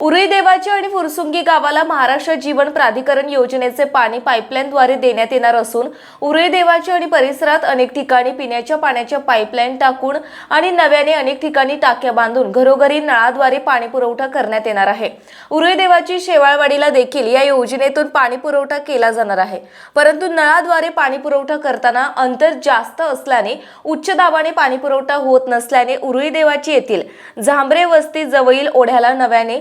उरई देवाची आणि फुरसुंगी गावाला महाराष्ट्र जीवन प्राधिकरण योजनेचे पाणी पाईपलाईनद्वारे देण्यात येणार असून उरई देवाची आणि परिसरात अनेक ठिकाणी पिण्याच्या पाण्याच्या पाईपलाईन टाकून आणि नव्याने अनेक ठिकाणी टाक्या बांधून घरोघरी नळाद्वारे पाणी पुरवठा करण्यात येणार आहे. उरई देवाची शेवाळवाडीला देखील या योजनेतून पाणी पुरवठा केला जाणार आहे. परंतु नळाद्वारे पाणी पुरवठा करताना अंतर जास्त असल्याने उच्च दाबाने पाणी पुरवठा होत नसल्याने उरुळी देवाची येथील झांबरे वस्ती जवळील ओढ्याला नव्याने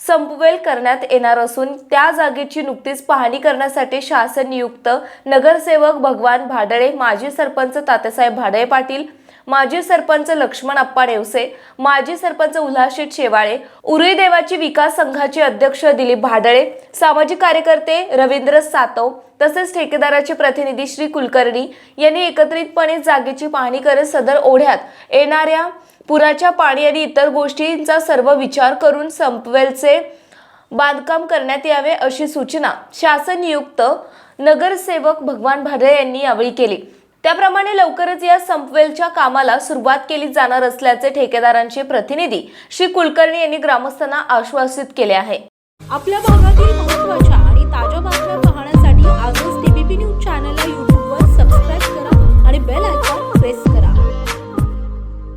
संपवेल करण्यात येणार असून त्या जागेची नुकतीच पाहणी करण्यासाठी शासन नियुक्त नगरसेवक भगवान भाडळे माजी सरपंच तात्यासाहेब भाडळे पाटील माजी सरपंच लक्ष्मण अप्पा नेवसे माजी सरपंच उल्हासशेठ शेवाळे उरई देवाची विकास संघाचे अध्यक्ष दिलीप भाडळे सामाजिक कार्यकर्ते रवींद्र सातव तसेच ठेकेदाराचे प्रतिनिधी श्री कुलकर्णी यांनी एकत्रितपणे जागेची पाहणी करत सदर ओढ्यात येणाऱ्या पुराच्या पाणी आणि इतर गोष्टींचा सर्व विचार करून संपवेलचे बांधकाम करण्यात यावे अशी सूचना शासन नियुक्त नगरसेवक भगवान भाडे यांनी यावेळी केली. त्याप्रमाणे लवकरच या संपवेलच्या कामाला सुरुवात केली जाणार असल्याचे ठेकेदारांचे प्रतिनिधी श्री कुलकर्णी यांनी ग्रामस्थांना आश्वासित केले आहे. आपल्या भागातील महत्त्वाच्या आणि ताज्या बातम्या पाहण्यासाठी आजच टीबीपी न्यूज चॅनलला